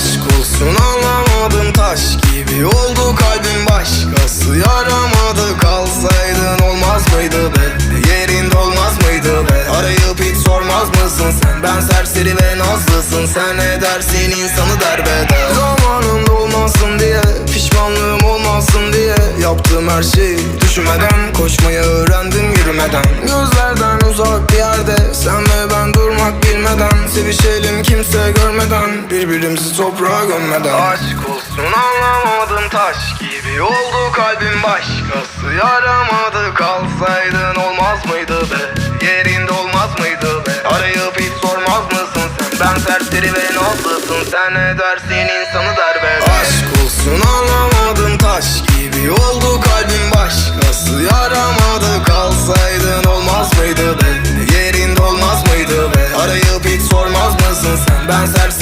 Aşk olsun anlamadım taş gibi oldu kalbim başkası. Yaramadı kalsaydın olmaz mıydı be? Yerinde olmaz mıydı be? Arayıp hiç sormaz mısın sen? Ben serseri ve nazlısın. Sen ne dersin insanı derbeder. Zamanında olmasın diye Pişmanlığım olmasın diye Yaptığım her şeyi düşünmeden Koşmayı öğrendim yürümeden. Gözlerden bilmeden Sevişelim kimse görmeden Birbirimizi toprağa gömmeden. Aşk olsun anlamadım taş gibi Oldu kalbim başkası. Yaramadı kalsaydın olmaz mıydı be? Yerinde olmaz mıydı be? Arayıp hiç sormaz mısın sen? Ben serseri ve nazlısın Sen ne dersin insanı derbeder Aşk olsun anlamadım taş gibi Oldu Ben serseri